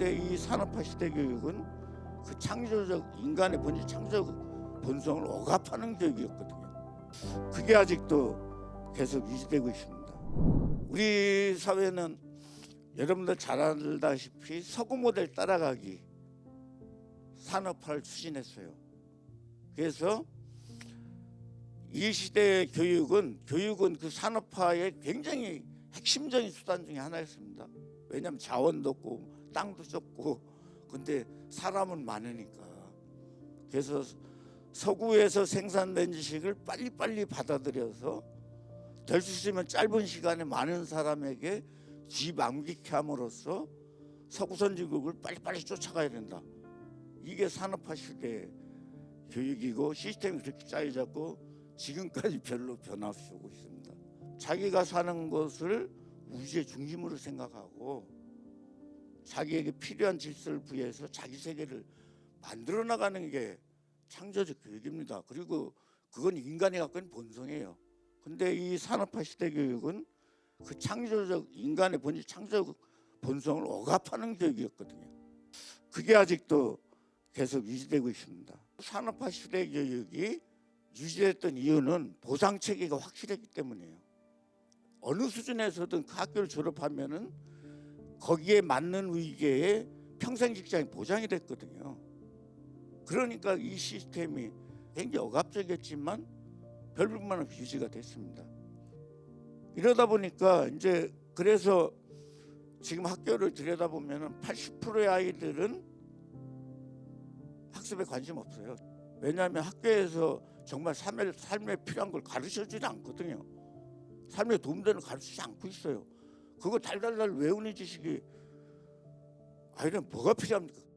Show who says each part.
Speaker 1: 근데 이 산업화 시대 교육은 그 창조적 인간의 본질 창조적 본성을 억압하는 교육이었거든요. 그게 아직도 계속 유지되고 있습니다. 우리 사회는 여러분들 잘 알다시피 서구 모델 따라가기 산업화를 추진했어요. 그래서 이 시대의 교육은 교육은 그 산업화의 굉장히 핵심적인 수단 중에 하나였습니다. 왜냐하면 자원도 없고 땅도 좁고 근데 사람은 많으니까 그래서 서구에서 생산된 지식을 빨리빨리 받아들여서 될 수 있으면 짧은 시간에 많은 사람에게 쥐망기케 함으로써 서구 선진국을 빨리빨리 쫓아가야 된다. 이게 산업화 시대 교육이고 시스템이 그렇게 짜여졌고 지금까지 별로 변화 없이 오고 있습니다. 자기가 사는 것을 우주의 중심으로 생각하고 자기에게 필요한 질서를 부여해서 자기 세계를 만들어 나가는 게 창조적 교육입니다. 그리고 그건 인간이 갖고 있는 본성이에요. 근데 이 산업화 시대 교육은 그 창조적 인간의 본질 창조적 본성을 억압하는 교육이었거든요. 그게 아직도 계속 유지되고 있습니다. 산업화 시대 교육이 유지됐던 이유는 보상 체계가 확실했기 때문이에요. 어느 수준에서든 그 학교를 졸업하면은 거기에 맞는 위계에 평생 직장이 보장이 됐거든요. 그러니까 이 시스템이 굉장히 억압적이었지만 별 불만 없이 유지가 됐습니다. 이러다 보니까 이제 그래서 지금 학교를 들여다보면은 80%의 아이들은 학습에 관심 없어요. 왜냐하면 학교에서 정말 삶에, 삶에 필요한 걸 가르쳐 주지 않거든요. 삶에 도움되는 걸 가르치지 않고 있어요. 그거 달달달 외우는 지식이 아이는 뭐가 필요합니까?